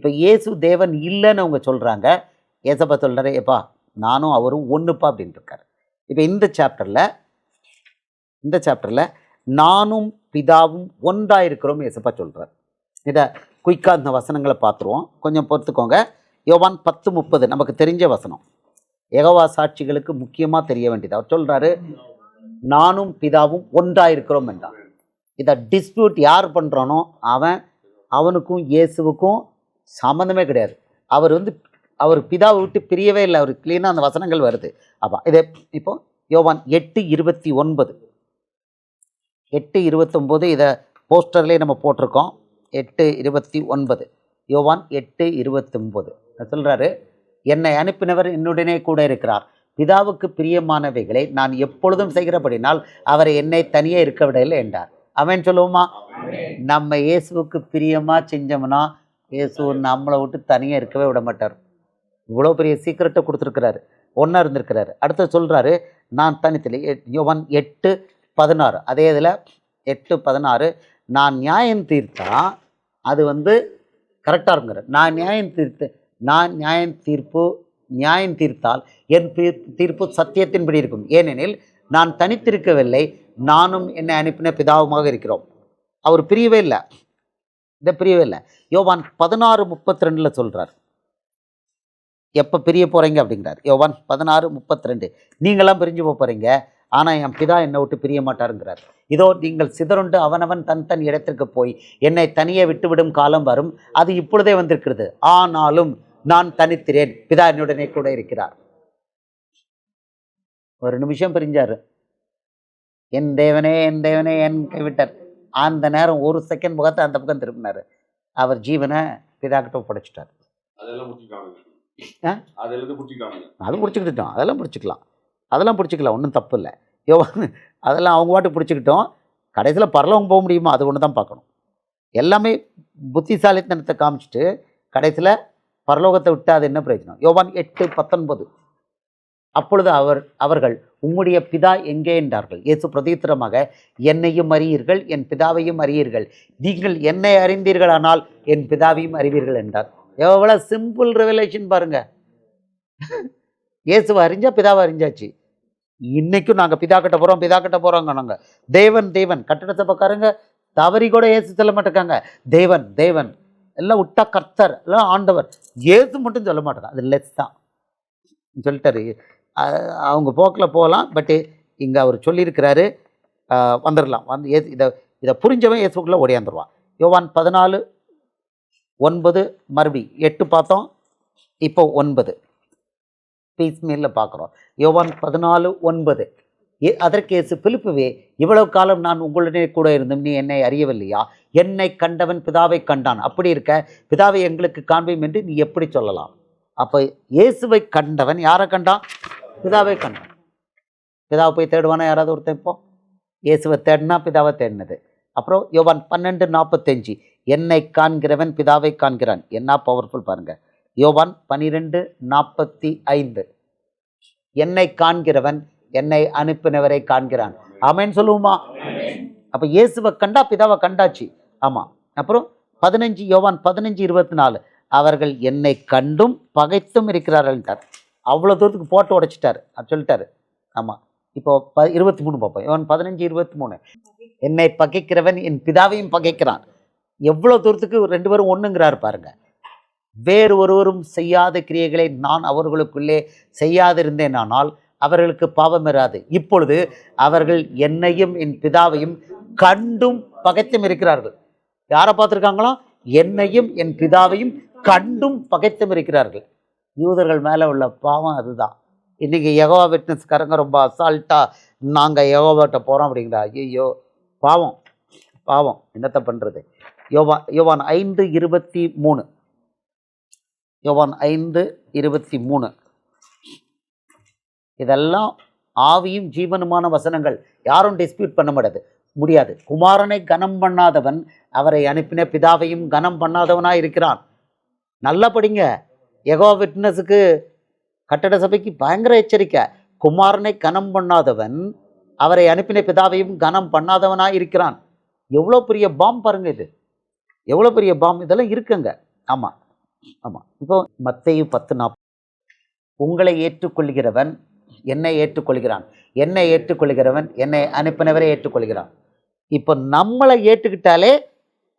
இப்போ இயேசு தேவன் இல்லைன்னு அவங்க சொல்கிறாங்க ஏசப்பா சொல்கிறாரு எப்பா நானும் அவரும் ஒன்றுப்பா அப்படின்ட்டு இப்போ இந்த சாப்டரில் இந்த சாப்டரில் நானும் பிதாவும் ஒன்றாக இருக்கிறோம் ஏசப்பா சொல்கிறார் இதை குயிக்காக இந்த வசனங்களை பார்த்துருவோம். கொஞ்சம் பொறுத்துக்கோங்க. யோவான் பத்து முப்பது நமக்கு தெரிஞ்ச வசனம். எகவா சாட்சிகளுக்கு முக்கியமாக தெரிய வேண்டியது. அவர் சொல்கிறாரு நானும் பிதாவும் ஒன்றாக இருக்கிறோம் என்றான் இதை டிஸ்பியூட் யார் பண்ணுறானோ அவன் அவனுக்கும் இயேசுவுக்கும் சம்மந்தமே கிடையாது. அவர் வந்து அவர் பிதாவை விட்டு பிரியவே இல்லை. அவர் க்ளீனாக அந்த வசனங்கள் வருது. அப்போ இதை இப்போ யோவான் எட்டு இருபத்தி ஒன்பது. எட்டு இருபத்தொம்போது இதை போஸ்டர்லேயே நம்ம போட்டிருக்கோம். எட்டு இருபத்தி ஒன்பது. யோவான் எட்டு இருபத்தொம்போது சொல்கிறாரு என்னை அனுப்பினவர் என்னுடனே கூட இருக்கிறார். பிதாவுக்கு பிரியமானவைகளை நான் எப்பொழுதும் செய்கிறபடினால் அவரை என்னை தனியே இருக்க விடவில்லை என்றார். அவன் சொல்லுவோமா? நம்ம இயேசுவுக்கு பிரியமாக செஞ்சோம்னா இயேசு நம்மளை விட்டு தனியாக இருக்கவே விட மாட்டார். இவ்வளோ பெரிய சீக்கிரட்டை கொடுத்துருக்கிறாரு. ஒன்றா இருந்திருக்கிறாரு. அடுத்து சொல்கிறாரு நான் தனித்தில் யோவன் எட்டு பதினாறு. அதே இதில் எட்டு பதினாறு நான் நியாயம் தீர்த்தா அது வந்து கரெக்டாக இருக்குங்கிற நான் நியாயம் தீர்த்து நான் நியாயம் தீர்ப்பு நியாயம் தீர்த்தால் என் தீர்- தீர்ப்பு சத்தியத்தின்படி இருக்கும். ஏனெனில் நான் தனித்திருக்கவில்லை நானும் என்னை அனுப்பின பிதாவுமாக இருக்கிறோம். அவர் பிரியவே இல்லை. இதை பிரியவே இல்லை. யோவான் பதினாறு முப்பத்தி ரெண்டில் சொல்கிறார் எப்போ பிரிய போகிறீங்க அப்படிங்கிறார். யோவான் பதினாறு முப்பத்தி ரெண்டு நீங்களாம் பிரிஞ்சு போக போகிறீங்க ஆனால் என் பிதா என்னை விட்டு பிரிய மாட்டாருங்கிறார். இதோ நீங்கள் சிதறுண்டு அவனவன் தன் தன் இடத்திற்கு போய் என்னை தனியே விட்டுவிடும் காலம் வரும். அது இப்பொழுதே வந்திருக்கிறது. ஆனாலும் நான் தனித்திரேன் பிதா என்னுடனே கூட இருக்கிறார். ஒரு நிமிஷம் பிரிஞ்சார். என் தேவனே என் தேவனே என் கைவிட்டார். அந்த நேரம் ஒரு செகண்ட் முகத்தை அந்த பக்கம் திரும்பினார் அவர் ஜீவனை பிதா கிட்ட ஒப்படைச்சிட்டார் அதெல்லாம் பிடிச்சிக்கிட்டோம் அதெல்லாம் பிடிச்சிக்கலாம். அதெல்லாம் பிடிச்சிக்கலாம். ஒன்றும் தப்பு இல்லை. யோவான் அதெல்லாம் அவங்க பாட்டுக்கு பிடிச்சிக்கிட்டோம். கடைசியில் பரலவங்க போக முடியுமா? அது ஒன்று தான் பார்க்கணும். எல்லாமே புத்திசாலித்தனத்தை காமிச்சிட்டு கடைசியில் பரலோகத்தை விட்டு அது என்ன பிரயோஜனம்? யோவான் எட்டு பத்தொன்பது. அப்பொழுது அவர் அவர்கள் உம்முடைய பிதா எங்கே என்றார்கள்? இயேசு பிரதித்திரமாக என்னையும் அறியீர்கள் என் பிதாவையும் அறியீர்கள். நீங்கள் என்னை அறிந்தீர்களானால் என் பிதாவையும் அறிவீர்கள் என்றார். எவ்வளோ சிம்பிள் ரெவலேஷன் பாருங்க. இயேசுவை அறிஞ்சா பிதாவை அறிஞ்சாச்சு. இன்னைக்கும் நாங்கள் பிதா கிட்ட போகிறோம் பிதா கிட்ட போகிறோங்க நாங்கள் தேவன் தேவன். கட்டட பார்க்காருங்க தவறி கூட இயேசு சொல்ல மாட்டேங்காங்க தேவன் தேவன். எல்லாம் விட்டா கர்த்தர் எல்லாம் ஆண்டவர். ஏசு மட்டும் சொல்ல மாட்டேங்க அது லெஸ் தான். சொல்லிட்டாரு. அவங்க போக்கில் போகலாம். பட்டு இங்கே அவர் சொல்லியிருக்கிறாரு வந்துடலாம் வந்து ஏ இதை இதை புரிஞ்சவன் ஏசுக்குள்ளே ஓடியாந்துருவான். யோவான் பதினாலு ஒன்பது மறுபடி எட்டு பார்த்தோம். இப்போ ஒன்பது. பீஸ் மீலில் பார்க்குறோம். யோவான் பதினாலு ஒன்பது. ஏ அதற்கு இயேசு பிலிப்புவே இவ்வளவு காலம் நான் உங்களுடனே கூட இருந்தும் நீ என்னை அறியவில்லையா? என்னை கண்டவன் பிதாவை கண்டான். அப்படி இருக்க பிதாவை எங்களுக்கு காண்பேன் என்று நீ எப்படி சொல்லலாம்? அப்போ இயேசுவை கண்டவன் யாரை கண்டான்? பிதாவை கண்டான். பிதாவை போய் தேடுவானா? யாராவது ஒருத்தன் இப்போ? இயேசுவை தேடினா பிதாவை தேடினது. அப்புறம் யோவான் பன்னெண்டு நாற்பத்தஞ்சு. என்னை காண்கிறவன் பிதாவை காண்கிறான். என்ன பவர்ஃபுல் பாருங்க. யோவான் பனிரெண்டு நாற்பத்தி ஐந்து என்னை காண்கிறவன் என்னை அனுப்பினவரை காண்கிறான். ஆமென் சொல்லுவோமா? அப்போ இயேசுவை கண்டா பிதாவை கண்டாச்சு. ஆமாம் அப்புறம் பதினஞ்சு யோவான் பதினஞ்சு இருபத்தி நாலு. அவர்கள் என்னை கண்டும் பகைத்தும் இருக்கிறார்கள்ட்டார். அவ்வளோ தூரத்துக்கு போட்டு உடைச்சிட்டாரு. அப்படி சொல்லிட்டாரு. ஆமாம் இப்போ ப இருபத்தி மூணு பார்ப்போம் இவன் பதினஞ்சு இருபத்தி மூணு. என்னை பகைக்கிறவன் என் பிதாவையும் பகைக்கிறான். எவ்வளோ தூரத்துக்கு ரெண்டு பேரும் ஒன்றுங்கிறாரு பாருங்க. வேறு ஒருவரும் செய்யாத கிரியைகளை நான் அவர்களுக்குள்ளே செய்யாதிருந்தேனானால் அவர்களுக்கு பாவம் இராது. இப்பொழுது அவர்கள் என்னையும் என் பிதாவையும் கண்டும் பகைத்தும் இருக்கிறார்கள். யாரை பார்த்துருக்காங்களோ? என்னையும் என் பிதாவையும் கண்டும் பகைத்தும் இருக்கிறார்கள். யூதர்கள் மேலே உள்ள பாவம் அதுதான். இன்றைக்கி யகோவா விட்னஸ்காரங்க ரொம்ப அசால்ட்டாக நாங்கள் யகோவாட்ட போகிறோம் அப்படிங்கிறா. ஐயோ பாவம் பாவம். என்னத்தை பண்ணுறது யோவா யோவான் ஐந்து இருபத்தி மூணு. யோவான் ஐந்து இருபத்தி மூணு. இதெல்லாம் ஆவியும் ஜீவனுமான வசனங்கள். யாரும் டிஸ்பியூட் பண்ண முடியாது முடியாது. குமாரனை கனம் பண்ணாதவன் அவரை அனுப்பின பிதாவையும் கனம் பண்ணாதவனாக இருக்கிறான். நல்லா படிங்க. எகோ விட்னஸுக்கு கட்டட சபைக்கு பயங்கர எச்சரிக்கை. குமாரனை கனம் பண்ணாதவன் அவரை அனுப்பின பிதாவையும் கனம் பண்ணாதவனாக இருக்கிறான். எவ்வளோ பெரிய பாம் பாருங்க இது. எவ்வளோ பெரிய பாம். இதெல்லாம் இருக்குங்க. ஆமாம் ஆமாம் இப்போ மத்தேயு பத்து நாற்பது உங்களை ஏற்றுக்கொள்கிறவன் என்னை ஏற்றுக்கொள்கிறான். என்னை ஏற்றுக்கொள்கிறவன் என்னை அனுப்பினவரை ஏற்றுக்கொள்கிறான். இப்போ நம்மளை ஏற்றுக்கிட்டாலே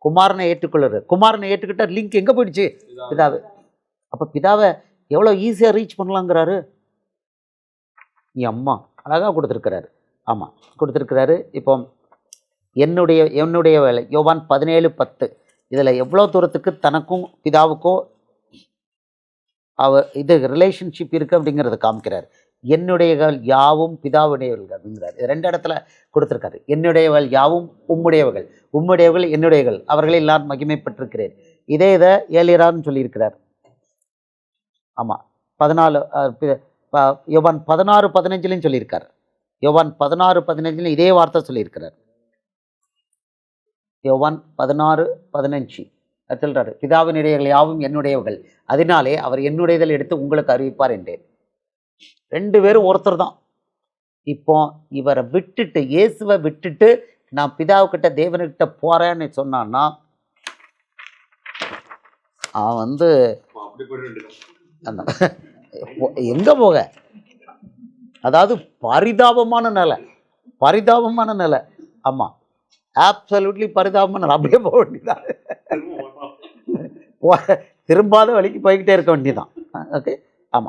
குமாரனை ஏற்றுக்கொள்ளுறது குமாரனை ஏற்றுக்கிட்டா லிங்க் எங்கே போயிடுச்சு? பிதாவை. அப்போ பிதாவை எவ்வளோ ஈஸியாக ரீச் பண்ணலாங்கிறாரு? என் அம்மா. அழகாக கொடுத்துருக்கிறாரு. ஆமாம் கொடுத்துருக்கிறாரு. இப்போ என்னுடைய என்னுடைய வேலை. யோவான் பதினேழு பத்து. இதில் எவ்வளோ தூரத்துக்கு தனக்கும் பிதாவுக்கோ அவ இது ரிலேஷன்ஷிப் இருக்குது அப்படிங்கிறத காமிக்கிறார். என்னுடையவள் யாவும் பிதாவுடையவர்கள் அப்படிங்கிறார். இது ரெண்டு இடத்துல கொடுத்துருக்காரு. என்னுடையவள் யாவும் உம்முடையவர்கள். உம்முடையவர்கள் என்னுடையவர்கள். அவர்களை எல்லாம் மகிமைப்பட்டிருக்கிறேன். இதே இதை ஏலியரான்னு சொல்லியிருக்கிறார். ஆமாம் பதினாலு ப- யோவான் பதினாறு பதினஞ்சுலையும் சொல்லியிருக்கார். யோவான் பதினாறு பதினஞ்சுலையும் இதே வார்த்தை சொல்லியிருக்கிறார். யோவான் பதினாறு பதினஞ்சு. அது பிதாவின் இடையர்கள் யாவும் என்னுடையவர்கள். அதனாலே அவர் என்னுடையதில் எடுத்து உங்களுக்கு அறிவிப்பார் என்றேன். ரெண்டு பேரும் ஒருத்தர் தான். இப்போ இவரை விட்டுட்டு இயேசுவை விட்டுட்டு நான் பிதாவுக்கிட்ட தேவனுக்கிட்ட போகிறேன்னு சொன்னான்னா அவன் வந்து அந்த எங்க போக? அதாவது பரிதாபமான நிலை. பரிதாபமான நிலை. ஆமா. ஆப்சல்யூட்லி பரிதாபமான நிலை. அப்படியே போக வேண்டியதான் திரும்பாத வழிக்கு போய்கிட்டே இருக்க வேண்டியதான் ஓகே